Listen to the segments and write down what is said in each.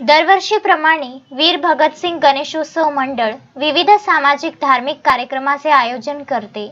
दरवर्षीप्रमाणे वीर भगतसिंग गणेशोत्सव मंडळ विविध सामाजिक धार्मिक कार्यक्रमाचे आयोजन करते.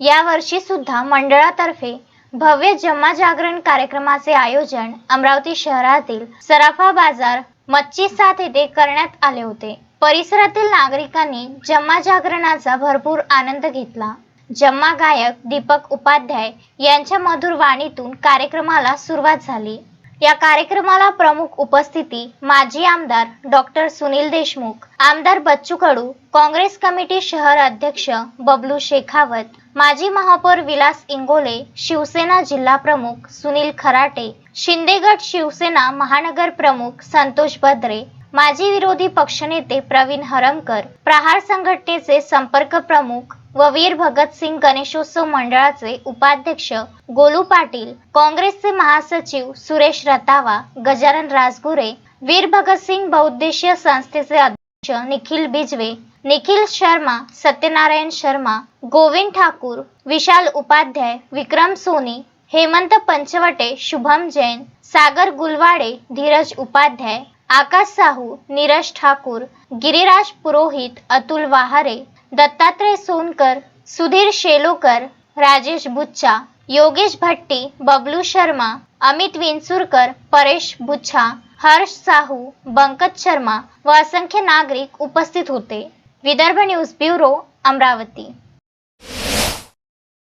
यावर्षी सुद्धा मंडळातर्फे भव्य जम्मा जागरण कार्यक्रमाचे आयोजन अमरावती शहरातील सराफा बाजार मच्छी साथ येथे करण्यात आले होते. परिसरातील नागरिकांनी जम्मा जागरणाचा भरपूर आनंद घेतला. जम्मा गायक दीपक उपाध्याय यांच्या मधुर वाणीतून कार्यक्रमाला सुरुवात झाली. या कार्यक्रमाला प्रमुख उपस्थिती माजी आमदार डॉक्टर सुनील देशमुख आमदार बच्चू कडू काँग्रेस कमिटी शहर अध्यक्ष बबलू शेखावत माजी महापौर विलास इंगोले शिवसेना जिल्हा प्रमुख सुनील खराटे शिंदेगड शिवसेना महानगर प्रमुख संतोष बद्रे माजी विरोधी पक्षनेते प्रवीण हरमकर प्रहार संघटनेचे संपर्क प्रमुख व वीर भगतसिंग गणेशोत्सव मंडळाचे उपाध्यक्ष गोलू पाटील काँग्रेसचे महासचिव सुरेश रतावा गजानन राजगुरे वीर भगतसिंग बहुद्देशीय संस्थेचे अध्यक्ष निखिल बिजवे निखिल शर्मा सत्यनारायण शर्मा गोविंद ठाकूर विशाल उपाध्याय विक्रम सोनी हेमंत पंचवटे शुभम जैन सागर गुलवाडे धीरज उपाध्याय आकाश साहू नीरज ठाकूर गिरिराज पुरोहित अतुल वाहारे दत्तात्रय सोनकर सुधीर शेलोकर राजेश बुच्छा योगेश भट्टी बबलू शर्मा अमित विंचुरकर परेश बुच्छा हर्ष साहू बंकत शर्मा व असंख्य नागरिक उपस्थित होते. Vidarbha news bureau Amravati.